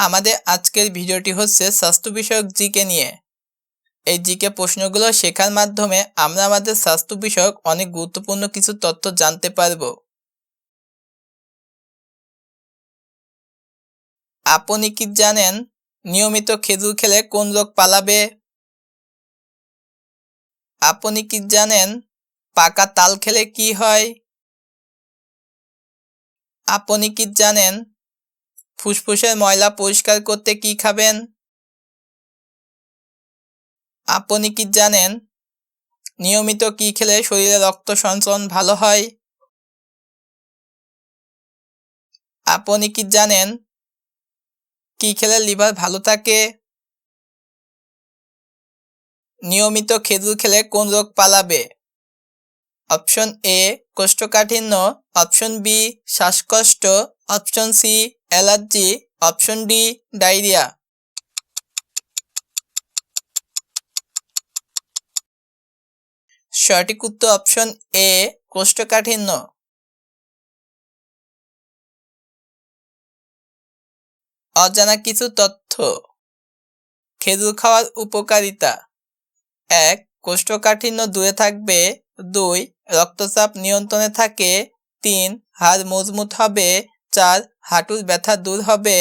আমাদের আজকের ভিডিওটি হচ্ছে স্বাস্থ্য বিষয়ক জিকে নিয়ে। এই জিকে প্রশ্নগুলো শেখার মাধ্যমে আমরা আমাদের স্বাস্থ্য বিষয়ক অনেক গুরুত্বপূর্ণ কিছু তথ্য জানতে পারব। আপনি কি জানেন নিয়মিত খেজুর খেলে কোন রোগ পালাবে? আপনি কি জানেন পাকা তাল খেলে কি হয়? আপনি কি জানেন ফুসফুসের ময়লা পরিষ্কার করতে কি খাবেন? আপনি কি জানেন নিয়মিত কি খেলে শরীরে রক্ত সঞ্চালন ভালো হয়? আপনি কি জানেন কি খেলে লিভার ভালো থাকে? নিয়মিত খেজুর খেলে কোন রোগ পালাবে? অপশন এ, কোষ্ঠকাঠিন্য, অপশন বি, শ্বাসকষ্ট, option C allergy, option D, diarrhoea. সঠিক উত্তর অপশন এ, কোষ্ঠকাঠিন্য। অজানা কিছু তথ্য। খেজুর খাওয়ার উপকারিতা। এক, কোষ্ঠকাঠিন্য দূরে থাকবে। দুই, রক্তচাপ নিয়ন্ত্রণে থাকে। তিন, হাড় মজবুত হবে। চার, হাঁটুর ব্যথা দূর হবে।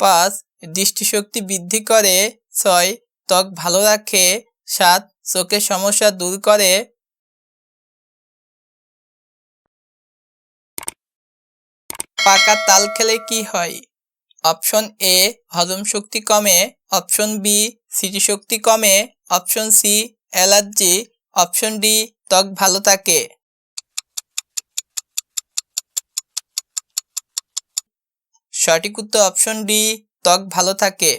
পাঁচ, দৃষ্টিশক্তি বৃদ্ধি করে। ছয়, ত্বক ভালো রাখে। সাত, চোখের সমস্যা দূর করে। পাকা তাল খেলে কি হয়? অপশন এ, হজম শক্তি কমে। অপশন বি, স্মৃতিশক্তি কমে। Option C, allergy. Option D, ত্বক ভালো থাকে। সঠিক উত্তর অপশন ডি ত্বক ভালো থাকে।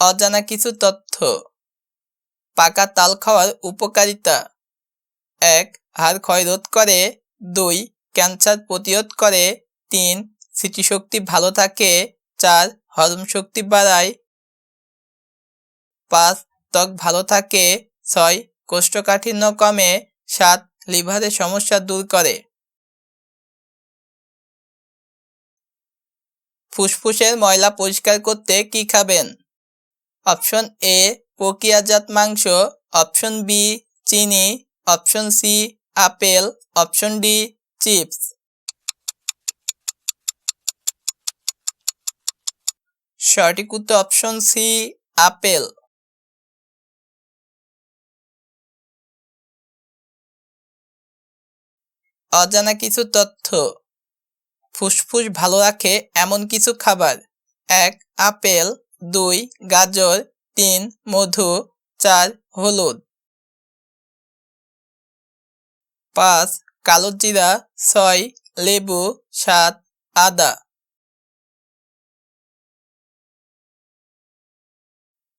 অজানা কিছু তথ্য। পাকা তাল খাওয়ার উপকারিতা। এক, হাড় ক্ষয় রোধ করে। দুই, ক্যান্সার প্রতিরোধ করে। তিন, স্মৃতিশক্তি ভালো থাকে। চার, হজম শক্তি বাড়ায়। পাঁচ, ত্বক ভালো থাকে। ছয়, কোষ্ঠকাঠিন্য কমে। সাত লিভারের সমস্যা দূর করে। ফুসফুসের ময়লা পরিষ্কার করতে কি খাবেন? অপশন এ, প্রক্রিয়াজাত মাংস, অপশন বি, চিনি, option C, apple, option D, chips. সঠিক উত্তর অপশন সি, আপেল। অজানা কিছু তথ্য। ফুসফুস ভালো রাখে এমন কিছু খাবার। এক, আপেল। দুই, গাজর। তিন, মধু। চার, হলুদ। পাঁচ, কালো জিরা। ছয়, লেবু। সাত, আদা।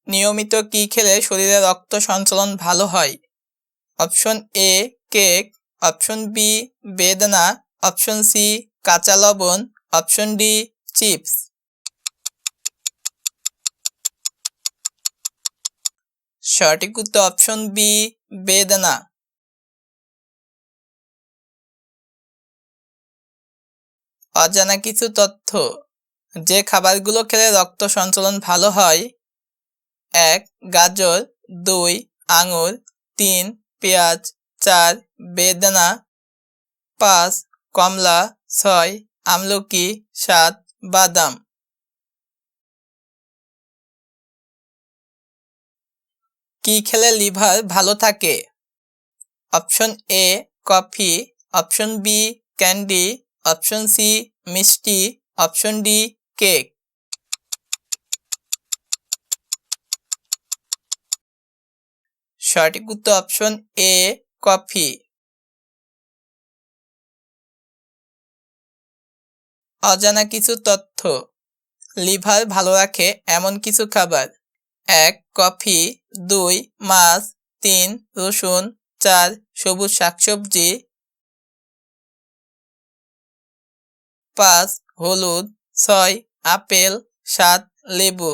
নিয়মিত কি খেলে শরীরে রক্ত সঞ্চালন ভালো হয়? Option A, cake. Option B, বেদনা, অপশন সি, কাঁচা লবণ, অপশন ডি, চিপস। সঠিক উত্তর অপশন বি, বেদনা। অজানা কিছু তথ্য। যে খাবারগুলো খেলে রক্ত সঞ্চালন ভালো হয়, এক, গাজর, দুই, আঙুর, তিন, পেঁয়াজ চার, বেদানা, পাঁচ, কমলা, ছয়, আমলকি, সাত, বাদাম। কি খেলে লিভার ভালো থাকে? Option A, coffee, option B, candy, option C, মিষ্টি, অপশন ডি, কেক। সঠিক উত্তর অপশন এ কফি। অজানা কিছু তথ্য। লিভার ভালো রাখে এমন কিছু খাবার। এক, কফি। দুই, মাছ। তিন, রসুন। চার, সবুজ শাকসবজি। পাঁচ, হলুদ। ছয়, আপেল। সাত, লেবু।